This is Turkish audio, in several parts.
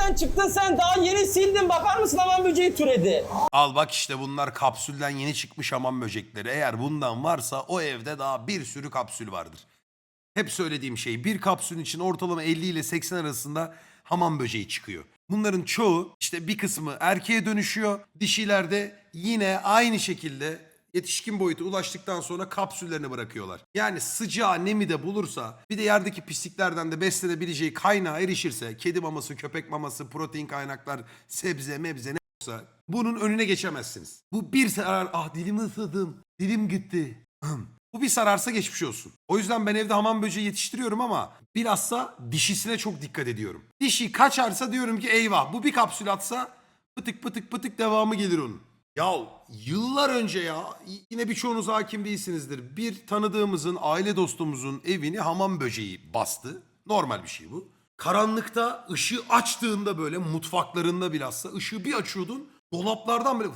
nereden çıktın sen? Daha yeni sildin. Bakar mısın hamam böceği türedi. Al bak işte bunlar kapsülden yeni çıkmış hamam böcekleri. Eğer bundan varsa o evde daha bir sürü kapsül vardır. Hep söylediğim şey bir kapsülün için ortalama 50 ile 80 arasında hamam böceği çıkıyor. Bunların çoğu işte bir kısmı erkeğe dönüşüyor. Dişilerde yine aynı şekilde yetişkin boyuta ulaştıktan sonra kapsüllerini bırakıyorlar. Yani sıcağı nemi de bulursa bir de yerdeki pisliklerden de beslenebileceği kaynağa erişirse kedi maması, köpek maması, protein kaynaklar, sebze, mebze ne olsa bunun önüne geçemezsiniz. Bu bir sarar ah dilimi ısırdım, dilim gitti. Bu bir sararsa geçmiş olsun. O yüzden ben evde hamam böceği yetiştiriyorum ama bilhassa dişisine çok dikkat ediyorum. Dişi kaçarsa diyorum ki eyvah bu bir kapsül atsa pıtık pıtık pıtık devamı gelir onun. Ya yıllar önce ya yine birçoğunuz hakim değilsinizdir. Bir tanıdığımızın, aile dostumuzun evini hamam böceği bastı. Normal bir şey bu. Karanlıkta ışığı açtığında böyle mutfaklarında bilhassa ışığı bir açıyordun. Dolaplardan böyle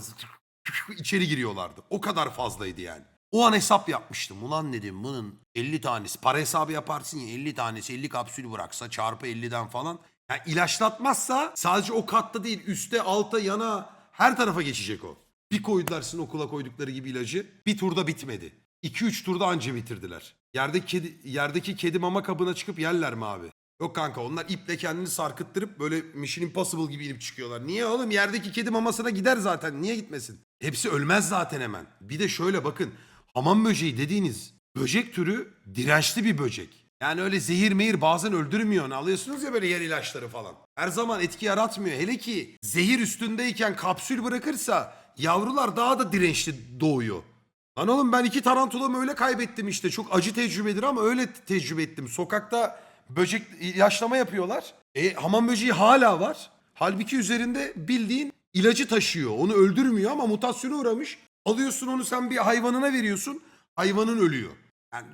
içeri giriyorlardı. O kadar fazlaydı yani. O an hesap yapmıştım. Ulan dedim bunun 50 tanesi. Para hesabı yaparsın ya 50 tanesi 50 kapsül bıraksa çarpı 50'den falan. Yani ilaçlatmazsa sadece o katta değil üstte alta yana her tarafa geçecek o. Bir koydular sizin okula koydukları gibi ilacı. Bir turda bitmedi. 2-3 turda anca bitirdiler. Yerdeki kedi, yerdeki kedi mama kabına çıkıp yerler mi abi? Yok kanka onlar iple kendini sarkıttırıp böyle Mission Impossible gibi inip çıkıyorlar. Niye oğlum yerdeki kedi mamasına gider zaten niye gitmesin? Hepsi ölmez zaten hemen. Bir de şöyle bakın hamam böceği dediğiniz böcek türü dirençli bir böcek. Yani öyle zehir mehir bazen öldürmüyor. Onu alıyorsunuz ya böyle yer ilaçları falan. Her zaman etki yaratmıyor. Hele ki zehir üstündeyken kapsül bırakırsa yavrular daha da dirençli doğuyor. Lan oğlum ben iki tarantulamı öyle kaybettim işte. Çok acı tecrübedir ama öyle tecrübe ettim. Sokakta böcek ilaçlama yapıyorlar. E, hamam böceği hala var. Halbuki üzerinde bildiğin ilacı taşıyor. Onu öldürmüyor ama mutasyona uğramış. Alıyorsun onu sen bir hayvanına veriyorsun. Hayvanın ölüyor. Yani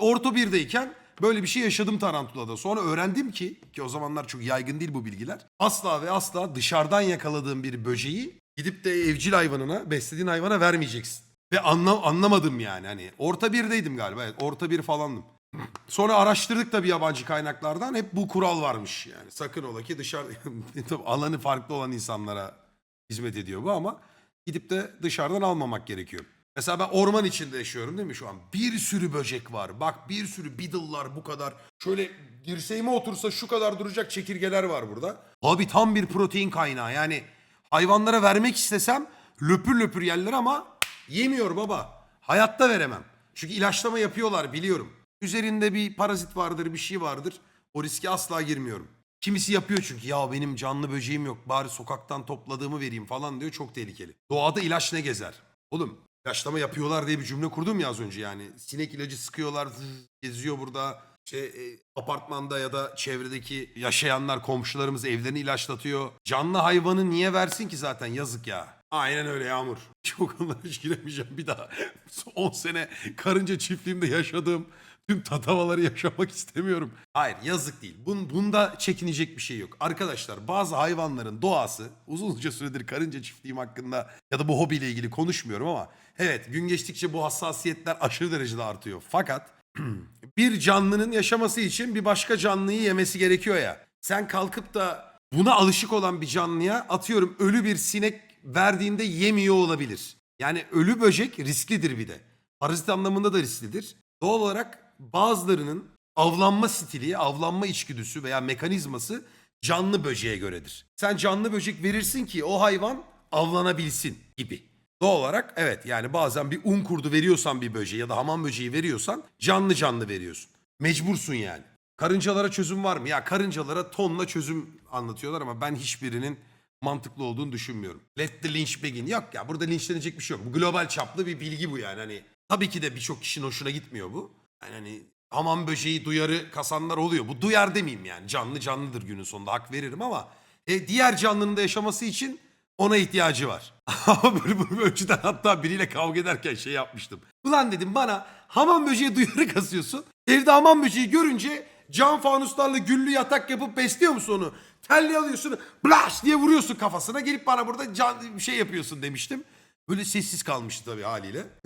orta birdeyken böyle bir şey yaşadım tarantulada. Sonra öğrendim ki ki o zamanlar çok yaygın değil bu bilgiler. Asla ve asla dışarıdan yakaladığın bir böceği gidip de evcil hayvanına, beslediğin hayvana vermeyeceksin. Ve anla, anlamadım yani. Hani orta birdeydim galiba. Evet, orta bir falandım. Sonra araştırdık da bir yabancı kaynaklardan hep bu kural varmış yani. Sakın ola ki dışarı Tabii alanı farklı olan insanlara hizmet ediyor bu ama gidip de dışarıdan almamak gerekiyor. Mesela ben orman içinde yaşıyorum değil mi şu an? Bir sürü böcek var. Bak bir sürü beetle'lar bu kadar. Şöyle dirseğime otursa şu kadar duracak çekirgeler var burada. Abi tam bir protein kaynağı. Yani hayvanlara vermek istesem löpür löpür yerler ama yemiyor baba. Hayatta veremem. Çünkü ilaçlama yapıyorlar biliyorum. Üzerinde bir parazit vardır, bir şey vardır. O riske asla girmiyorum. Kimisi yapıyor çünkü ya benim canlı böceğim yok bari sokaktan topladığımı vereyim falan diyor çok tehlikeli. Doğada ilaç ne gezer? Oğlum ilaçlama yapıyorlar diye bir cümle kurdum ya az önce yani. Sinek ilacı sıkıyorlar geziyor burada. Şey, e, apartmanda ya da çevredeki yaşayanlar komşularımız evlerini ilaçlatıyor. Canlı hayvanı niye versin ki zaten yazık ya. Aynen öyle Yağmur. Çok onlara hiç giremeyeceğim bir daha. 10 sene karınca çiftliğimde yaşadığım tüm tatavaları yaşamak istemiyorum. Hayır yazık değil. Bun, bunda çekinecek bir şey yok. Arkadaşlar bazı hayvanların doğası uzunca süredir karınca çiftliğim hakkında ya da bu hobiyle ilgili konuşmuyorum ama evet gün geçtikçe bu hassasiyetler aşırı derecede artıyor. Fakat bir canlının yaşaması için bir başka canlıyı yemesi gerekiyor ya. Sen kalkıp da buna alışık olan bir canlıya atıyorum ölü bir sinek verdiğinde yemiyor olabilir. Yani ölü böcek risklidir bir de. Parazit anlamında da risklidir. Doğal olarak bazılarının avlanma stili, avlanma içgüdüsü veya mekanizması canlı böceğe göredir. Sen canlı böcek verirsin ki o hayvan avlanabilsin gibi. Doğal olarak evet yani bazen bir un kurdu veriyorsan bir böceği ya da hamam böceği veriyorsan canlı canlı veriyorsun. Mecbursun yani. Karıncalara çözüm var mı? Ya karıncalara tonla çözüm anlatıyorlar ama ben hiçbirinin mantıklı olduğunu düşünmüyorum. Let the lynch begin. Yok ya burada linçlenecek bir şey yok. Bu global çaplı bir bilgi bu yani. Hani tabii ki de birçok kişinin hoşuna gitmiyor bu. Yani hani hamam böceği duyarı kasanlar oluyor. Bu duyar demeyeyim yani. Canlı canlıdır günün sonunda hak veririm ama e, diğer canlının da yaşaması için ona ihtiyacı var. Ama böyle bunu önceden hatta biriyle kavga ederken şey yapmıştım. Ulan dedim bana hamam böceği duyarı kasıyorsun. Evde hamam böceği görünce cam fanuslarla güllü yatak yapıp besliyor musun onu? Telli alıyorsun blaş diye vuruyorsun kafasına gelip bana burada can, şey yapıyorsun demiştim. Böyle sessiz kalmıştı tabii haliyle.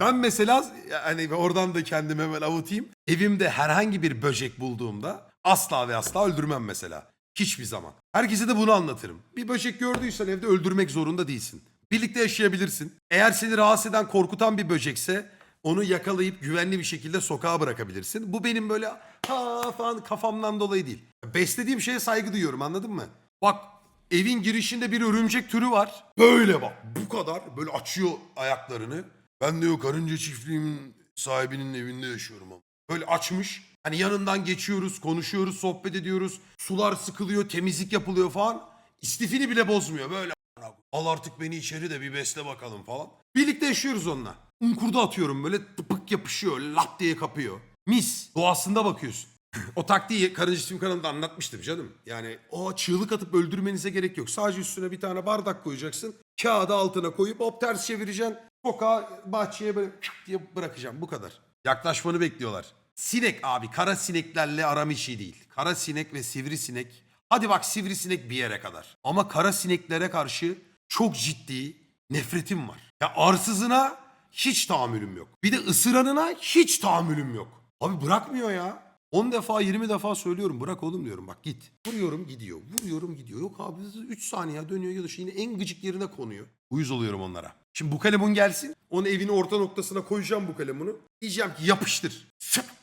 Ben mesela hani oradan da kendimi hemen avutayım. Evimde herhangi bir böcek bulduğumda asla ve asla öldürmem mesela. Hiçbir zaman. Herkese de bunu anlatırım. Bir böcek gördüysen evde öldürmek zorunda değilsin. Birlikte yaşayabilirsin. Eğer seni rahatsız eden, korkutan bir böcekse onu yakalayıp güvenli bir şekilde sokağa bırakabilirsin. Bu benim böyle ha falan kafamdan dolayı değil. Beslediğim şeye saygı duyuyorum anladın mı? Bak evin girişinde bir örümcek türü var. Böyle bak bu kadar böyle açıyor ayaklarını. Ben diyor karınca çiftliğimin sahibinin evinde yaşıyorum ama. Böyle açmış. Hani yanından geçiyoruz, konuşuyoruz, sohbet ediyoruz. Sular sıkılıyor, temizlik yapılıyor falan. İstifini bile bozmuyor böyle. Al artık beni içeri de bir besle bakalım falan. Birlikte yaşıyoruz onunla. Unkurda atıyorum böyle tıpık yapışıyor, lap diye kapıyor. Mis. Doğasında bakıyorsun. o taktiği Karınca Çiftliğim kanalında anlatmıştım canım. Yani o çığlık atıp öldürmenize gerek yok. Sadece üstüne bir tane bardak koyacaksın. Kağıdı altına koyup hop ters çevireceksin. Sokağa, bahçeye böyle diye bırakacağım. Bu kadar. Yaklaşmanı bekliyorlar. Sinek abi. Kara sineklerle aram iyi değil. Kara sinek ve sivrisinek. Hadi bak sivrisinek bir yere kadar. Ama kara sineklere karşı çok ciddi nefretim var. Ya arsızına hiç tahammülüm yok. Bir de ısıranına hiç tahammülüm yok. Abi bırakmıyor ya. 10 defa 20 defa söylüyorum bırak oğlum diyorum bak git. Vuruyorum gidiyor. Vuruyorum gidiyor. Yok abi 3 saniye dönüyor ya da yine en gıcık yerine konuyor. Uyuz oluyorum onlara. Şimdi bu kalemun gelsin. Onu evin orta noktasına koyacağım bu kalemunu. Diyeceğim ki yapıştır. Sıp.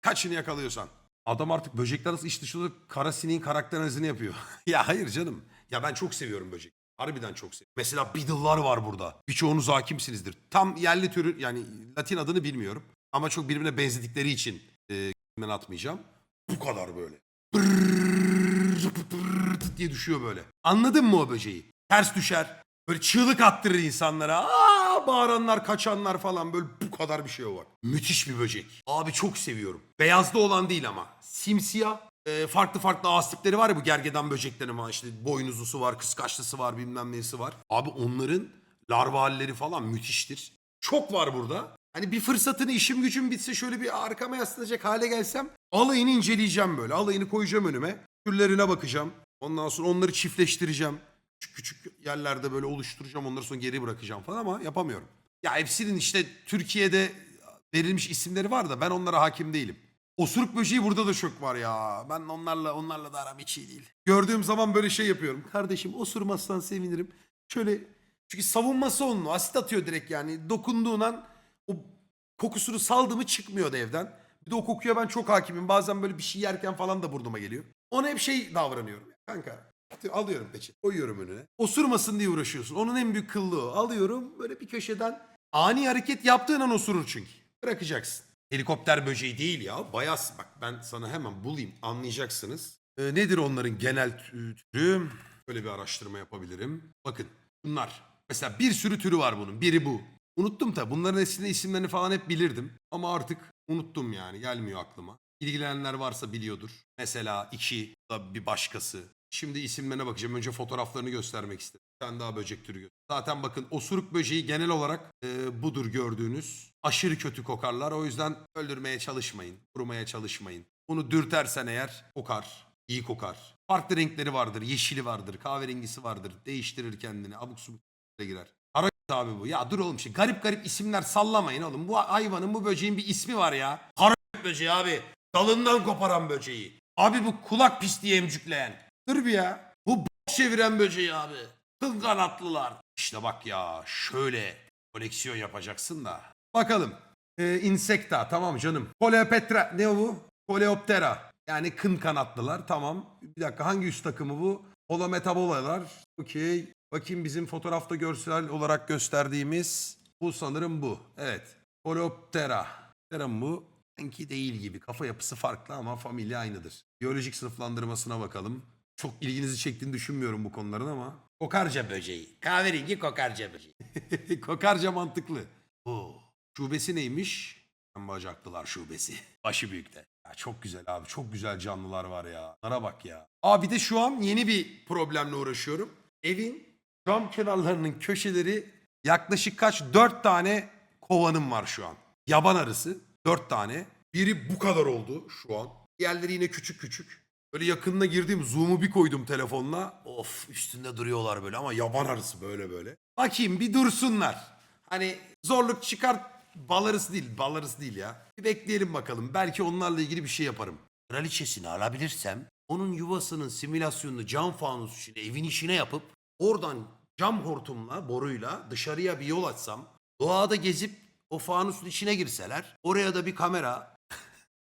Kaçını yakalıyorsan. Adam artık böcekler nasıl iş dışı kara sineğin karakter analizini yapıyor. ya hayır canım. Ya ben çok seviyorum böcek. Harbiden çok seviyorum. Mesela beetle'lar var burada. Birçoğunuz hakimsinizdir. Tam yerli türü yani Latin adını bilmiyorum. Ama çok birbirine benzedikleri için e, ben atmayacağım. Bu kadar böyle. Brrrr, brrrr diye düşüyor böyle. Anladın mı o böceği? Ters düşer. Böyle çığlık attırır insanlara. Aa, bağıranlar, kaçanlar falan böyle bu kadar bir şey var. Müthiş bir böcek. Abi çok seviyorum. Beyazda olan değil ama. Simsiyah. e, farklı farklı ağız tipleri var ya bu gergedan böceklerin var. İşte boynuzlusu var, kıskaçlısı var, bilmem nesi var. Abi onların larva halleri falan müthiştir. Çok var burada. Hani bir fırsatını işim gücüm bitse şöyle bir arkama yaslanacak hale gelsem alayını inceleyeceğim böyle. Alayını koyacağım önüme. Türlerine bakacağım. Ondan sonra onları çiftleştireceğim. Küçük küçük yerlerde böyle oluşturacağım. Onları sonra geri bırakacağım falan ama yapamıyorum. Ya hepsinin işte Türkiye'de verilmiş isimleri var da ben onlara hakim değilim. Osuruk böceği burada da çok var ya. Ben onlarla onlarla da aram hiç iyi değil. Gördüğüm zaman böyle şey yapıyorum. Kardeşim osurmazsan sevinirim. Şöyle çünkü savunması onun. Asit atıyor direkt yani. Dokunduğun an o kokusunu saldı mı çıkmıyor da evden. Bir de o kokuya ben çok hakimim. Bazen böyle bir şey yerken falan da burnuma geliyor. Ona hep şey davranıyorum. Kanka alıyorum peçete koyuyorum önüne. Osurmasın diye uğraşıyorsun. Onun en büyük kıllığı. Alıyorum böyle bir köşeden ani hareket yaptığın an osurur çünkü. Bırakacaksın. Helikopter böceği değil ya. Bayas bak ben sana hemen bulayım anlayacaksınız. Ee, nedir onların genel tü- türü? Böyle bir araştırma yapabilirim. Bakın bunlar. Mesela bir sürü türü var bunun. Biri bu. Unuttum tabi. Bunların eskiden isimlerini falan hep bilirdim. Ama artık unuttum yani. Gelmiyor aklıma. İlgilenenler varsa biliyordur. Mesela iki da bir başkası. Şimdi isimlerine bakacağım. Önce fotoğraflarını göstermek istedim. Bir tane daha böcek türü gö- Zaten bakın osuruk böceği genel olarak e, budur gördüğünüz. Aşırı kötü kokarlar. O yüzden öldürmeye çalışmayın. Vurmaya çalışmayın. Bunu dürtersen eğer kokar. iyi kokar. Farklı renkleri vardır. Yeşili vardır. Kahverengisi vardır. Değiştirir kendini. Abuk subuk girer. Kara abi bu. Ya dur oğlum şimdi garip garip isimler sallamayın oğlum. Bu hayvanın bu böceğin bir ismi var ya. Kara böceği abi. Dalından koparan böceği. Abi bu kulak pisliği emcükleyen. Dur bir ya. Bu b- çeviren böceği abi. Kıl kanatlılar. İşte bak ya şöyle koleksiyon yapacaksın da. Bakalım. Ee, Insecta tamam canım. Coleopatra ne bu? Coleoptera. Yani kın kanatlılar tamam. Bir dakika hangi üst takımı bu? Holometabolalar. Okey. Bakayım bizim fotoğrafta görsel olarak gösterdiğimiz bu sanırım bu. Evet. Coleoptera. Coleoptera mı bu? Sanki değil gibi. Kafa yapısı farklı ama familya aynıdır. Biyolojik sınıflandırmasına bakalım. Çok ilginizi çektiğini düşünmüyorum bu konuların ama. Kokarca böceği. Kahverengi kokarca böceği. kokarca mantıklı. Oo. Şubesi neymiş? Bacaklılar şubesi. Başı büyükte. Ya çok güzel abi. Çok güzel canlılar var ya. Nara bak ya. Aa bir de şu an yeni bir problemle uğraşıyorum. Evin cam kenarlarının köşeleri yaklaşık kaç? Dört tane kovanım var şu an. Yaban arısı. Dört tane. Biri bu kadar oldu şu an. Diğerleri yine küçük küçük. Böyle yakınına girdiğim zoom'u bir koydum telefonla. Of üstünde duruyorlar böyle ama yaban arısı böyle böyle. Bakayım bir dursunlar. Hani zorluk çıkart bal arısı değil bal arısı değil ya. Bir bekleyelim bakalım. Belki onlarla ilgili bir şey yaparım. Kraliçesini alabilirsem onun yuvasının simülasyonunu cam fanus içine, evin içine yapıp oradan cam hortumla, boruyla dışarıya bir yol açsam, doğada gezip o fanusun içine girseler, oraya da bir kamera,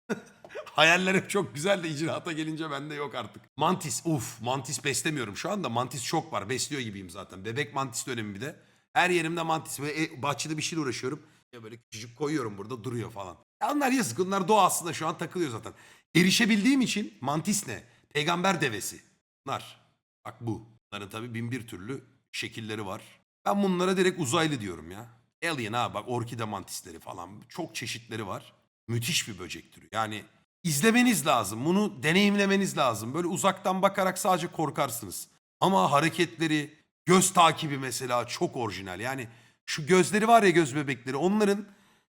Hayallerim çok güzel de icraata gelince bende yok artık. Mantis, uf mantis beslemiyorum şu anda. Mantis çok var. Besliyor gibiyim zaten. Bebek mantis dönemi bir de. Her yerimde mantis ve e, bahçede bir şeyle uğraşıyorum. Ya böyle küçücük koyuyorum burada duruyor falan. Ya onlar yazık. Onlar doğasında şu an takılıyor zaten. Erişebildiğim için mantis ne? Peygamber devesi. Bunlar. Bak bu. Bunların tabii bin bir türlü şekilleri var. Ben bunlara direkt uzaylı diyorum ya. Alien ha bak orkide mantisleri falan. Çok çeşitleri var. Müthiş bir böcek türü. Yani izlemeniz lazım. Bunu deneyimlemeniz lazım. Böyle uzaktan bakarak sadece korkarsınız. Ama hareketleri, göz takibi mesela çok orijinal. Yani şu gözleri var ya göz bebekleri onların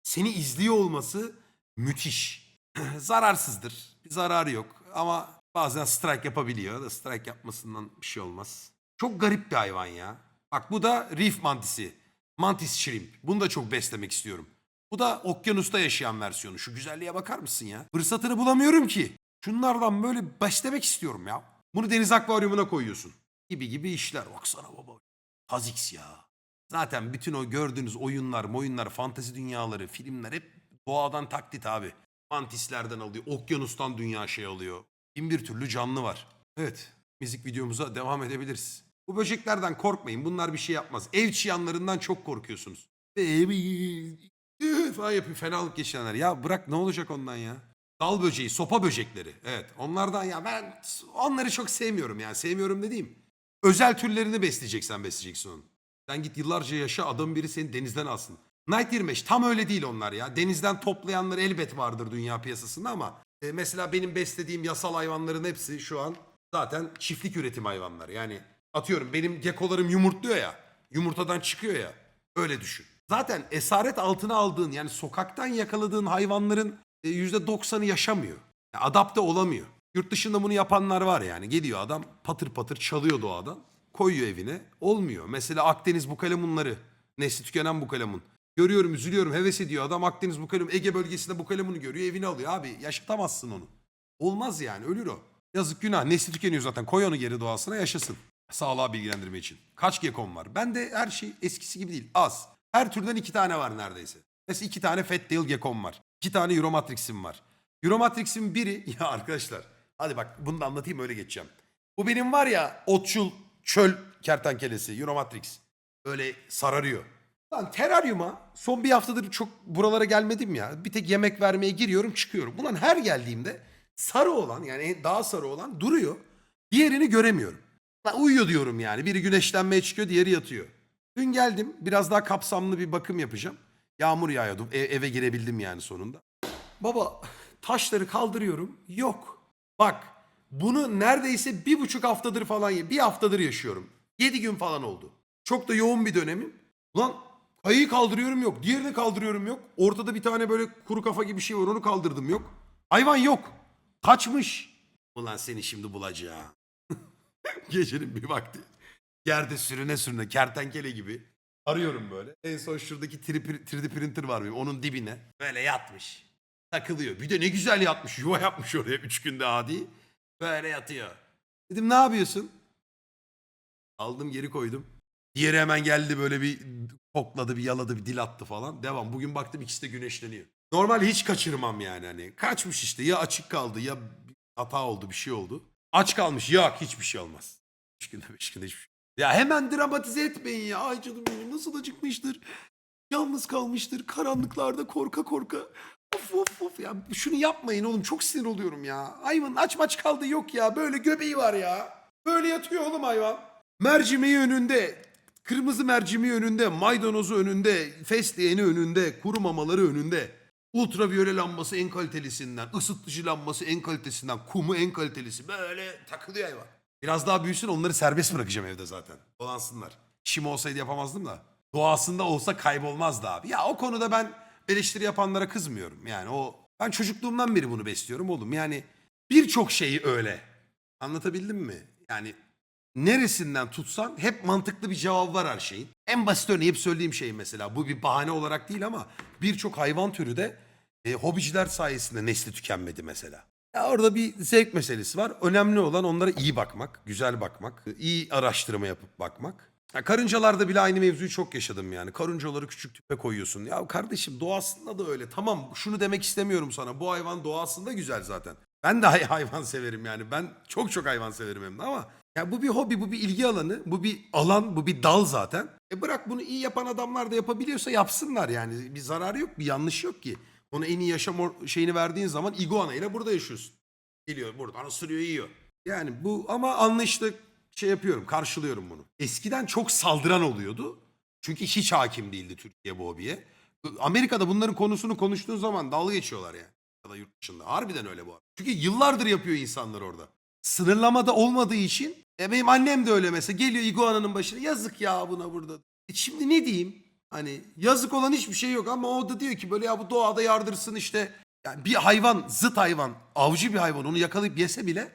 seni izliyor olması müthiş. Zararsızdır. Bir zararı yok. Ama bazen strike yapabiliyor. Da strike yapmasından bir şey olmaz. Çok garip bir hayvan ya. Bak bu da reef mantisi. Mantis shrimp. Bunu da çok beslemek istiyorum. Bu da okyanusta yaşayan versiyonu. Şu güzelliğe bakar mısın ya? Fırsatını bulamıyorum ki. Şunlardan böyle beslemek istiyorum ya. Bunu deniz akvaryumuna koyuyorsun. Gibi gibi işler. Baksana baba. Kazix ya. Zaten bütün o gördüğünüz oyunlar, moyunlar, fantezi dünyaları, filmler hep doğadan taklit abi. Mantislerden alıyor, okyanustan dünya şey alıyor. Bin bir türlü canlı var. Evet, müzik videomuza devam edebiliriz. Bu böceklerden korkmayın, bunlar bir şey yapmaz. Ev çıyanlarından çok korkuyorsunuz. Baby, falan yapıyor fenalık geçirenler. Ya bırak ne olacak ondan ya? Dal böceği, sopa böcekleri. Evet, onlardan ya ben onları çok sevmiyorum yani. Sevmiyorum dediğim. Özel türlerini besleyeceksen besleyeceksin onu. Sen git yıllarca yaşa adam biri seni denizden alsın. Night 25 tam öyle değil onlar ya. Denizden toplayanlar elbet vardır dünya piyasasında ama e, mesela benim beslediğim yasal hayvanların hepsi şu an zaten çiftlik üretim hayvanları. Yani atıyorum benim gekolarım yumurtluyor ya. Yumurtadan çıkıyor ya. Öyle düşün. Zaten esaret altına aldığın yani sokaktan yakaladığın hayvanların e, %90'ı yaşamıyor. Yani adapte olamıyor. Yurt dışında bunu yapanlar var yani. Geliyor adam patır patır çalıyor doğadan. Koyuyor evine. Olmuyor. Mesela Akdeniz bukalemunları. Nesli tükenen bukalemun. Görüyorum üzülüyorum heves ediyor adam Akdeniz bukalemun Ege bölgesinde bukalemunu görüyor evine alıyor abi yaşatamazsın onu. Olmaz yani ölür o. Yazık günah nesli tükeniyor zaten koy onu geri doğasına yaşasın. Sağlığa bilgilendirme için. Kaç gekon var? Ben de her şey eskisi gibi değil az. Her türden iki tane var neredeyse. Mesela iki tane Fat Tail gekon var. İki tane Euromatrix'im var. Euromatrix'in biri ya arkadaşlar hadi bak bunu da anlatayım öyle geçeceğim. Bu benim var ya otçul çöl kertenkelesi Euromatrix. Böyle sararıyor. Lan teraryuma son bir haftadır çok buralara gelmedim ya. Bir tek yemek vermeye giriyorum çıkıyorum. Ulan her geldiğimde sarı olan yani daha sarı olan duruyor. Diğerini göremiyorum. Lan uyuyor diyorum yani. Biri güneşlenmeye çıkıyor diğeri yatıyor. Dün geldim biraz daha kapsamlı bir bakım yapacağım. Yağmur yağıyordu E- eve girebildim yani sonunda. Baba taşları kaldırıyorum yok. Bak bunu neredeyse bir buçuk haftadır falan bir haftadır yaşıyorum. Yedi gün falan oldu. Çok da yoğun bir dönemim. Ulan kayıyı kaldırıyorum yok. Diğerini kaldırıyorum yok. Ortada bir tane böyle kuru kafa gibi bir şey var onu kaldırdım yok. Hayvan yok. Kaçmış. Ulan seni şimdi bulacağım. Gecenin bir vakti. Yerde sürüne sürüne kertenkele gibi. Arıyorum böyle. En son şuradaki 3D printer var benim. Onun dibine. Böyle yatmış. Takılıyor. Bir de ne güzel yatmış. Yuva yapmış oraya üç günde adi. Böyle yatıyor. Dedim ne yapıyorsun? Aldım geri koydum. Diğeri hemen geldi böyle bir kokladı bir yaladı bir dil attı falan. Devam. Bugün baktım ikisi de güneşleniyor. Normal hiç kaçırmam yani hani. Kaçmış işte ya açık kaldı ya hata oldu bir şey oldu. Aç kalmış yok hiçbir şey olmaz. Üç günde beş günde hiçbir şey. Ya hemen dramatize etmeyin ya. Ay canım benim nasıl acıkmıştır. Yalnız kalmıştır karanlıklarda korka korka. Of of of ya şunu yapmayın oğlum çok sinir oluyorum ya. Hayvan aç maç kaldı yok ya böyle göbeği var ya. Böyle yatıyor oğlum hayvan. Mercimeği önünde, kırmızı mercimeği önünde, maydanozu önünde, fesleğeni önünde, kuru mamaları önünde. Ultraviyole lambası en kalitelisinden, ısıtıcı lambası en kalitesinden, kumu en kalitelisi. Böyle takılıyor hayvan. Biraz daha büyüsün onları serbest bırakacağım evde zaten. Dolansınlar. İşim olsaydı yapamazdım da. Doğasında olsa kaybolmazdı abi. Ya o konuda ben eleştiri yapanlara kızmıyorum. Yani o ben çocukluğumdan beri bunu besliyorum oğlum. Yani birçok şeyi öyle. Anlatabildim mi? Yani neresinden tutsan hep mantıklı bir cevap var her şeyin. En basit örneği hep söylediğim şey mesela. Bu bir bahane olarak değil ama birçok hayvan türü de e, hobiciler sayesinde nesli tükenmedi mesela. Orada bir zevk meselesi var. Önemli olan onlara iyi bakmak, güzel bakmak, iyi araştırma yapıp bakmak. Ya karıncalarda bile aynı mevzuyu çok yaşadım yani. Karıncaları küçük tüpe koyuyorsun. Ya kardeşim doğasında da öyle. Tamam şunu demek istemiyorum sana. Bu hayvan doğasında güzel zaten. Ben de hay- hayvan severim yani. Ben çok çok hayvan severim hem de ama ya bu bir hobi, bu bir ilgi alanı, bu bir alan, bu bir dal zaten. E bırak bunu iyi yapan adamlar da yapabiliyorsa yapsınlar yani. Bir zararı yok, bir yanlış yok ki. Ona en iyi yaşam şeyini verdiğin zaman iguana ile burada yaşıyorsun. Geliyor buradan ısırıyor yiyor. Yani bu ama anlayışla şey yapıyorum karşılıyorum bunu. Eskiden çok saldıran oluyordu. Çünkü hiç hakim değildi Türkiye bu hobiye. Amerika'da bunların konusunu konuştuğun zaman dalga geçiyorlar yani. Ya da yurt dışında. Harbiden öyle bu arada. Çünkü yıllardır yapıyor insanlar orada. Sınırlamada olmadığı için e benim annem de öyle mesela geliyor iguananın başına yazık ya buna burada. E şimdi ne diyeyim? Hani yazık olan hiçbir şey yok ama o da diyor ki böyle ya bu doğada yardırsın işte. Yani bir hayvan zıt hayvan avcı bir hayvan onu yakalayıp yese bile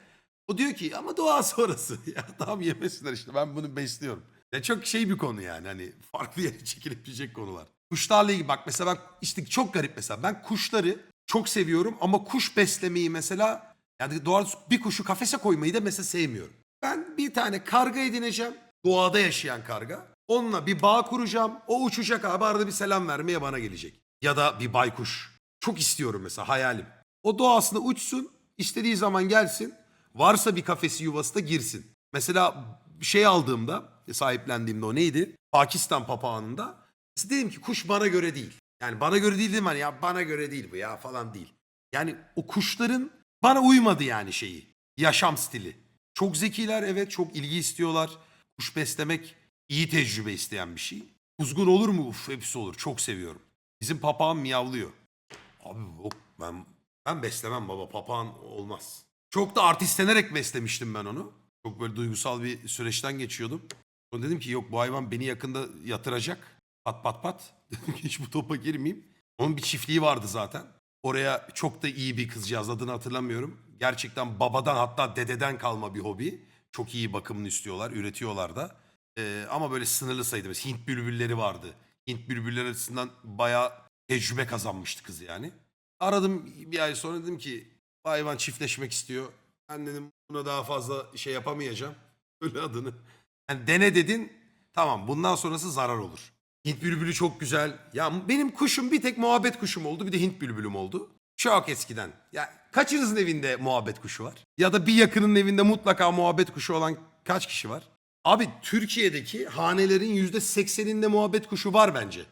o diyor ki ama doğa sonrası. ya tamam yemesinler işte ben bunu besliyorum. Ya çok şey bir konu yani hani farklı yere çekilebilecek konular. Kuşlarla ilgili bak mesela ben işte çok garip mesela ben kuşları çok seviyorum ama kuş beslemeyi mesela yani doğrusu bir kuşu kafese koymayı da mesela sevmiyorum. Ben bir tane karga edineceğim. Doğada yaşayan karga. Onunla bir bağ kuracağım. O uçacak abi arada bir selam vermeye bana gelecek. Ya da bir baykuş. Çok istiyorum mesela hayalim. O doğasında uçsun. istediği zaman gelsin. Varsa bir kafesi yuvası da girsin. Mesela şey aldığımda sahiplendiğimde o neydi? Pakistan papağanında. Dedim ki kuş bana göre değil. Yani bana göre değil dedim hani ya bana göre değil bu ya falan değil. Yani o kuşların bana uymadı yani şeyi. Yaşam stili. Çok zekiler evet çok ilgi istiyorlar. Kuş beslemek iyi tecrübe isteyen bir şey. Kuzgun olur mu? Uf hepsi olur. Çok seviyorum. Bizim papağan miyavlıyor. Abi yok ben ben beslemem baba papağan olmaz. Çok da artistlenerek beslemiştim ben onu. Çok böyle duygusal bir süreçten geçiyordum. Sonra dedim ki yok bu hayvan beni yakında yatıracak. Pat pat pat. Dedim ki hiç bu topa girmeyeyim. Onun bir çiftliği vardı zaten. Oraya çok da iyi bir kızcağız adını hatırlamıyorum. Gerçekten babadan hatta dededen kalma bir hobi. Çok iyi bakımını istiyorlar, üretiyorlar da. Ee, ama böyle sınırlı sayıda. Mesela Hint bülbülleri vardı. Hint bülbülleri açısından bayağı tecrübe kazanmıştı kız yani. Aradım bir ay sonra dedim ki hayvan çiftleşmek istiyor. Ben dedim buna daha fazla şey yapamayacağım. Öyle adını. Yani dene dedin tamam bundan sonrası zarar olur. Hint bülbülü çok güzel. Ya benim kuşum bir tek muhabbet kuşum oldu bir de Hint bülbülüm oldu. Çok eskiden. Ya kaçınızın evinde muhabbet kuşu var? Ya da bir yakının evinde mutlaka muhabbet kuşu olan kaç kişi var? Abi Türkiye'deki hanelerin yüzde sekseninde muhabbet kuşu var bence.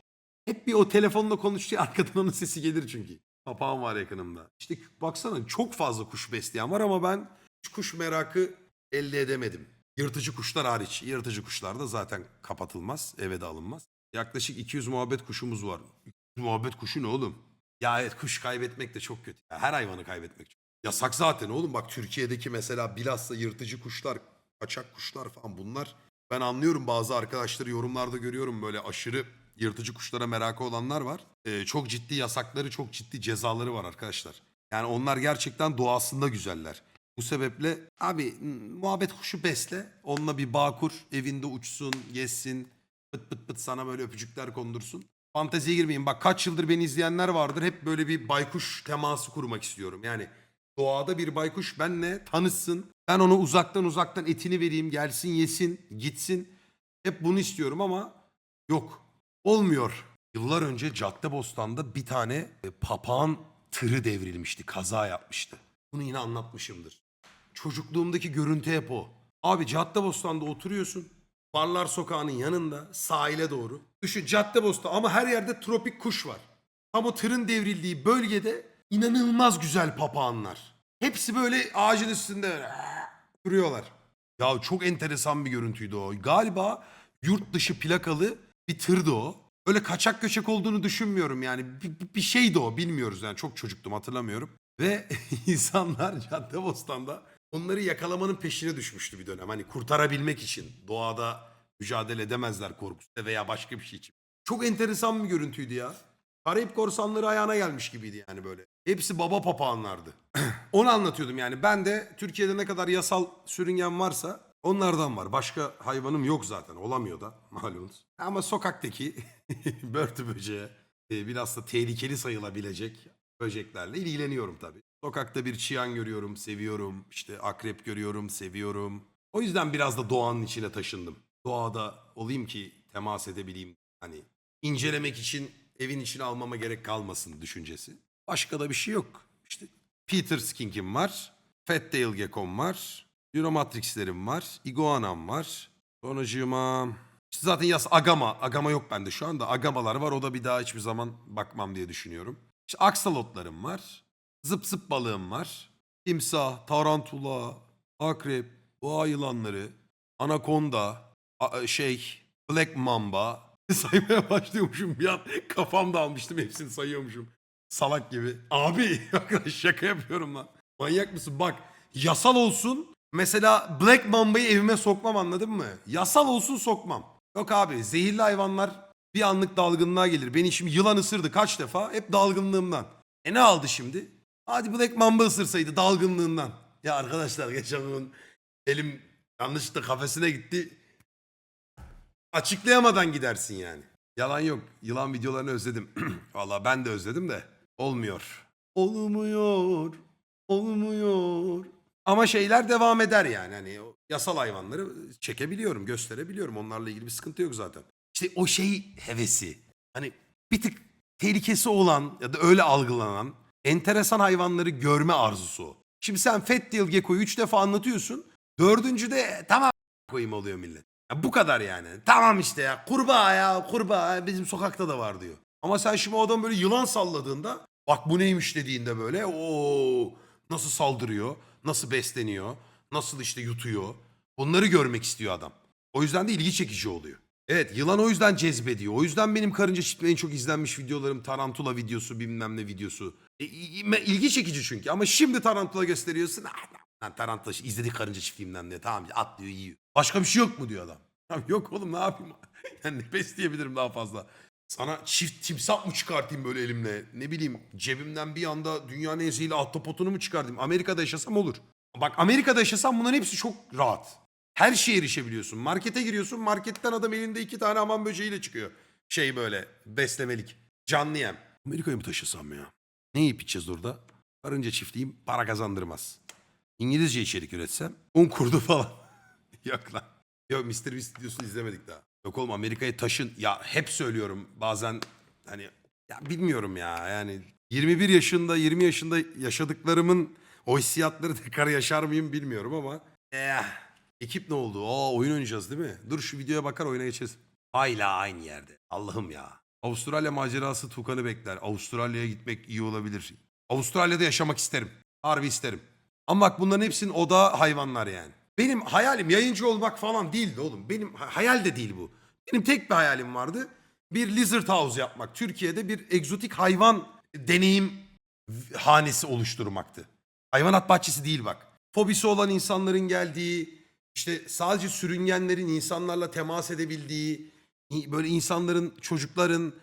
Hep bir o telefonla konuştuğu arkadan onun sesi gelir çünkü. Papağan var yakınımda. İşte baksana çok fazla kuş besleyen var ama ben kuş merakı elde edemedim. Yırtıcı kuşlar hariç. Yırtıcı kuşlar da zaten kapatılmaz, eve de alınmaz. Yaklaşık 200 muhabbet kuşumuz var. 200 muhabbet kuşu ne oğlum? Ya evet kuş kaybetmek de çok kötü. Ya her hayvanı kaybetmek çok Yasak zaten oğlum. Bak Türkiye'deki mesela bilhassa yırtıcı kuşlar, kaçak kuşlar falan bunlar. Ben anlıyorum bazı arkadaşları yorumlarda görüyorum böyle aşırı yırtıcı kuşlara merakı olanlar var. Ee, çok ciddi yasakları, çok ciddi cezaları var arkadaşlar. Yani onlar gerçekten doğasında güzeller. Bu sebeple abi muhabbet kuşu besle. Onunla bir bağ kur. Evinde uçsun, yesin. Pıt pıt pıt sana böyle öpücükler kondursun. Fanteziye girmeyin. Bak kaç yıldır beni izleyenler vardır. Hep böyle bir baykuş teması kurmak istiyorum. Yani doğada bir baykuş benle tanışsın. Ben ona uzaktan uzaktan etini vereyim. Gelsin yesin, gitsin. Hep bunu istiyorum ama yok. Olmuyor. Yıllar önce Caddebostan'da bir tane e, papağan tırı devrilmişti. Kaza yapmıştı. Bunu yine anlatmışımdır. Çocukluğumdaki görüntü hep o. Abi Caddebostan'da oturuyorsun. Barlar Sokağı'nın yanında sahile doğru. Düşün Caddebostan ama her yerde tropik kuş var. Tam o tırın devrildiği bölgede inanılmaz güzel papağanlar. Hepsi böyle ağacın üstünde böyle duruyorlar. Ya çok enteresan bir görüntüydü o. Galiba yurt dışı plakalı bir tırdı o. Öyle kaçak göçek olduğunu düşünmüyorum yani. Bir, bir- şeydi o bilmiyoruz yani çok çocuktum hatırlamıyorum. Ve insanlar Caddebostan'da onları yakalamanın peşine düşmüştü bir dönem. Hani kurtarabilmek için doğada mücadele edemezler korkusuyla veya başka bir şey için. Çok enteresan bir görüntüydü ya. Karayip korsanları ayağına gelmiş gibiydi yani böyle. Hepsi baba papağanlardı. Onu anlatıyordum yani. Ben de Türkiye'de ne kadar yasal sürüngen varsa onlardan var. Başka hayvanım yok zaten. Olamıyor da malumunuz. Ama sokaktaki börtü böceği e, biraz da tehlikeli sayılabilecek böceklerle ilgileniyorum tabii. Sokakta bir çıyan görüyorum, seviyorum. İşte akrep görüyorum, seviyorum. O yüzden biraz da doğanın içine taşındım. Doğada olayım ki temas edebileyim. Hani incelemek için evin içine almama gerek kalmasın düşüncesi. Başka da bir şey yok. İşte Peter Skink'im var. Fat Tail Gecko'm var. Euromatrix'lerim var. Iguana'm var. Sonracığıma... İşte zaten yaz Agama. Agama yok bende şu anda. Agamalar var. O da bir daha hiçbir zaman bakmam diye düşünüyorum. İşte aksalotlarım var. Zıp zıp balığım var. Timsah, tarantula, akrep, boğa yılanları, anakonda, şey, black mamba. Saymaya başlıyormuşum bir an. Kafam dağılmıştım hepsini sayıyormuşum. Salak gibi. Abi arkadaş şaka yapıyorum lan. Manyak mısın? Bak yasal olsun. Mesela Black Mamba'yı evime sokmam anladın mı? Yasal olsun sokmam. Yok abi zehirli hayvanlar bir anlık dalgınlığa gelir. Beni şimdi yılan ısırdı kaç defa? Hep dalgınlığımdan. E ne aldı şimdi? Hadi Black Mamba ısırsaydı dalgınlığından. Ya arkadaşlar geçen gün elim yanlışlıkla kafesine gitti. Açıklayamadan gidersin yani. Yalan yok. Yılan videolarını özledim. Valla ben de özledim de. Olmuyor. Olmuyor. Olmuyor. Ama şeyler devam eder yani. Hani o yasal hayvanları çekebiliyorum, gösterebiliyorum. Onlarla ilgili bir sıkıntı yok zaten. İşte o şey hevesi. Hani bir tık tehlikesi olan ya da öyle algılanan enteresan hayvanları görme arzusu. Şimdi sen Fat Tail Gecko'yu üç defa anlatıyorsun. Dördüncüde "E, tamam koyayım oluyor millet. Ya bu kadar yani. Tamam işte ya kurbağa ya kurbağa bizim sokakta da var diyor. Ama sen şimdi o adam böyle yılan salladığında bak bu neymiş dediğinde böyle o nasıl saldırıyor, nasıl besleniyor, nasıl işte yutuyor. Bunları görmek istiyor adam. O yüzden de ilgi çekici oluyor. Evet yılan o yüzden cezbediyor. O yüzden benim karınca çiftliği en çok izlenmiş videolarım tarantula videosu bilmem ne videosu. E, ilgi çekici çünkü ama şimdi tarantula gösteriyorsun. "Ah, Lan tarantula izledik karınca çiftliğimden diye tamam atlıyor yiyor. Başka bir şey yok mu diyor adam. Tamam, yok oğlum ne yapayım? yani ne besleyebilirim daha fazla? Sana çift timsah mı çıkartayım böyle elimle? Ne bileyim cebimden bir anda dünyanın en zehirli ahtapotunu mu çıkartayım? Amerika'da yaşasam olur. Bak Amerika'da yaşasam bunların hepsi çok rahat. Her şeye erişebiliyorsun. Markete giriyorsun. Marketten adam elinde iki tane aman böceğiyle çıkıyor. Şey böyle beslemelik. Canlı yem. Amerika'ya mı taşısam ya? Ne yiyip içeceğiz orada? Karınca çiftliğim para kazandırmaz. İngilizce içerik üretsem un kurdu falan. Yok lan. Yok Mr. Beast videosunu izlemedik daha. Yok oğlum Amerika'ya taşın. Ya hep söylüyorum bazen hani ya bilmiyorum ya yani 21 yaşında 20 yaşında yaşadıklarımın o hissiyatları tekrar yaşar mıyım bilmiyorum ama eh, ekip ne oldu? Aa oyun oynayacağız değil mi? Dur şu videoya bakar oyuna geçeceğiz. Hala aynı yerde. Allah'ım ya. Avustralya macerası Tukan'ı bekler. Avustralya'ya gitmek iyi olabilir. Avustralya'da yaşamak isterim. Harbi isterim. Ama bak bunların hepsinin oda hayvanlar yani. Benim hayalim yayıncı olmak falan değildi oğlum. Benim ha- hayal de değil bu. Benim tek bir hayalim vardı. Bir lizard house yapmak. Türkiye'de bir egzotik hayvan deneyim hanesi oluşturmaktı. Hayvanat bahçesi değil bak. Fobisi olan insanların geldiği, işte sadece sürüngenlerin insanlarla temas edebildiği, böyle insanların, çocukların,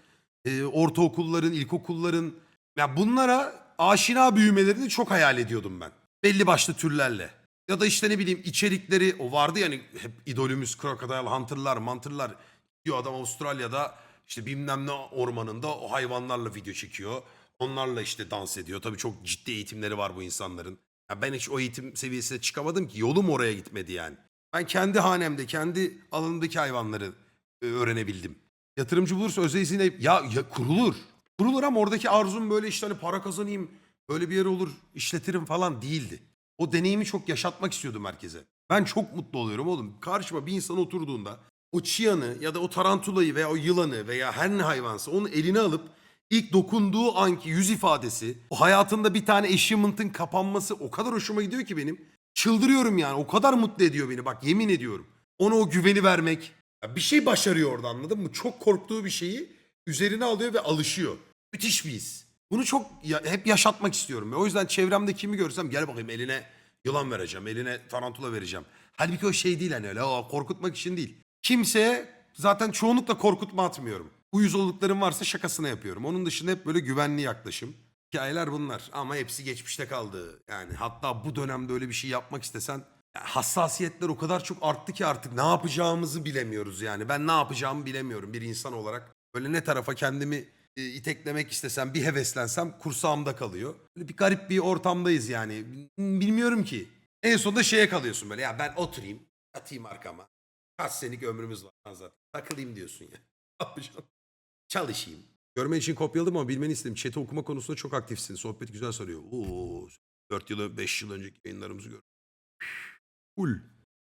e, ortaokulların, ilkokulların ya bunlara aşina büyümelerini çok hayal ediyordum ben. Belli başlı türlerle. Ya da işte ne bileyim içerikleri o vardı yani hep idolümüz Crocodile Hunter'lar, mantırlar. Diyor adam Avustralya'da işte bilmem ne ormanında o hayvanlarla video çekiyor. Onlarla işte dans ediyor. Tabii çok ciddi eğitimleri var bu insanların. Ya ben hiç o eğitim seviyesine çıkamadım ki. Yolum oraya gitmedi yani. Ben kendi hanemde, kendi alanımdaki hayvanları e, öğrenebildim. Yatırımcı bulursa özel izinle ya, ya kurulur. Kurulur ama oradaki arzum böyle işte hani para kazanayım, böyle bir yer olur, işletirim falan değildi. O deneyimi çok yaşatmak istiyordum herkese. Ben çok mutlu oluyorum oğlum. Karşıma bir insan oturduğunda o çiyanı ya da o tarantulayı veya o yılanı veya her ne hayvansa onu eline alıp ilk dokunduğu anki yüz ifadesi, o hayatında bir tane achievement'ın kapanması o kadar hoşuma gidiyor ki benim. Çıldırıyorum yani. O kadar mutlu ediyor beni bak yemin ediyorum. Ona o güveni vermek. Bir şey başarıyor orada anladın mı? Çok korktuğu bir şeyi üzerine alıyor ve alışıyor. Müthiş bir his. Bunu çok ya- hep yaşatmak istiyorum. O yüzden çevremde kimi görsem gel bakayım eline yılan vereceğim, eline tarantula vereceğim. Halbuki o şey değil hani öyle "Aa, korkutmak için değil. Kimseye zaten çoğunlukla korkutma atmıyorum. Uyuz olduklarım varsa şakasına yapıyorum. Onun dışında hep böyle güvenli yaklaşım. Hikayeler bunlar ama hepsi geçmişte kaldı. Yani hatta bu dönemde öyle bir şey yapmak istesen hassasiyetler o kadar çok arttı ki artık ne yapacağımızı bilemiyoruz yani. Ben ne yapacağımı bilemiyorum bir insan olarak. Böyle ne tarafa kendimi e, iteklemek istesem, bir heveslensem kursağımda kalıyor. Böyle bir garip bir ortamdayız yani. Bilmiyorum ki. En sonunda şeye kalıyorsun böyle ya ben oturayım, atayım arkama. Kaç senelik ömrümüz var lan zaten. Takılayım diyorsun ya. Çalışayım. Görmen için kopyaladım ama bilmeni istedim. Chat'i okuma konusunda çok aktifsin. Sohbet güzel sarıyor. Oo, 4 yılı 5 yıl önceki yayınlarımızı gör. Full.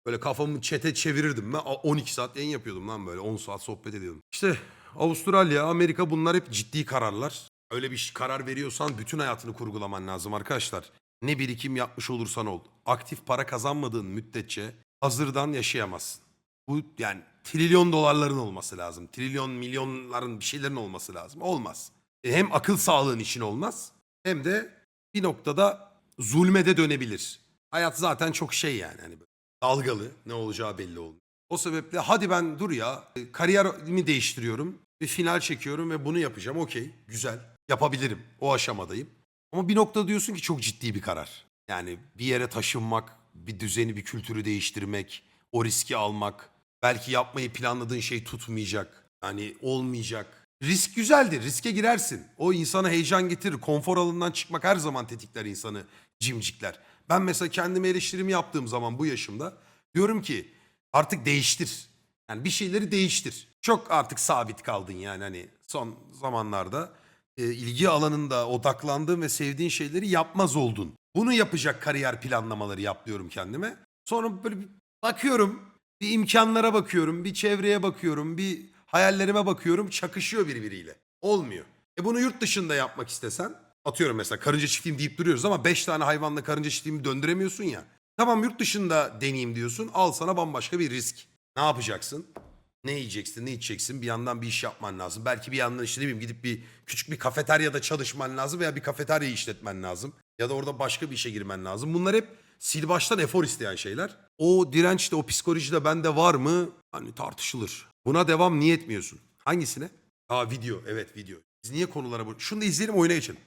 Böyle kafamı çete çevirirdim. Ben 12 saat yayın yapıyordum lan böyle. 10 saat sohbet ediyordum. İşte Avustralya, Amerika bunlar hep ciddi kararlar. Öyle bir karar veriyorsan bütün hayatını kurgulaman lazım arkadaşlar. Ne birikim yapmış olursan ol. Aktif para kazanmadığın müddetçe hazırdan yaşayamazsın. Bu yani trilyon dolarların olması lazım. Trilyon milyonların bir şeylerin olması lazım. Olmaz. E, hem akıl sağlığın için olmaz hem de bir noktada zulme de dönebilir. Hayat zaten çok şey yani. Hani dalgalı. Ne olacağı belli olmuyor. O sebeple hadi ben dur ya e, kariyerimi değiştiriyorum. Bir final çekiyorum ve bunu yapacağım. Okey güzel yapabilirim. O aşamadayım. Ama bir noktada diyorsun ki çok ciddi bir karar. Yani bir yere taşınmak, bir düzeni, bir kültürü değiştirmek, o riski almak. Belki yapmayı planladığın şey tutmayacak. Yani olmayacak. Risk güzeldir. Riske girersin. O insana heyecan getirir. Konfor alanından çıkmak her zaman tetikler insanı cimcikler. Ben mesela kendime eleştirimi yaptığım zaman bu yaşımda diyorum ki artık değiştir. Yani bir şeyleri değiştir. Çok artık sabit kaldın yani hani son zamanlarda e, ilgi alanında odaklandığın ve sevdiğin şeyleri yapmaz oldun. Bunu yapacak kariyer planlamaları yap diyorum kendime. Sonra böyle bir bakıyorum, bir imkanlara bakıyorum, bir çevreye bakıyorum, bir hayallerime bakıyorum. Çakışıyor birbiriyle. Olmuyor. E bunu yurt dışında yapmak istesen, atıyorum mesela karınca çiftliğim deyip duruyoruz ama 5 tane hayvanla karınca çiftliğimi döndüremiyorsun ya. Tamam yurt dışında deneyeyim diyorsun. Al sana bambaşka bir risk. Ne yapacaksın? Ne yiyeceksin, ne içeceksin? Bir yandan bir iş yapman lazım. Belki bir yandan işte ne bileyim gidip bir küçük bir kafeteryada çalışman lazım veya bir kafeterya işletmen lazım. Ya da orada başka bir işe girmen lazım. Bunlar hep sil baştan efor isteyen şeyler. O direnç de o psikoloji de bende var mı? Hani tartışılır. Buna devam niye etmiyorsun? Hangisine? Aa video. Evet video. Biz niye konulara bu? Şunu da izleyelim oyuna geçelim.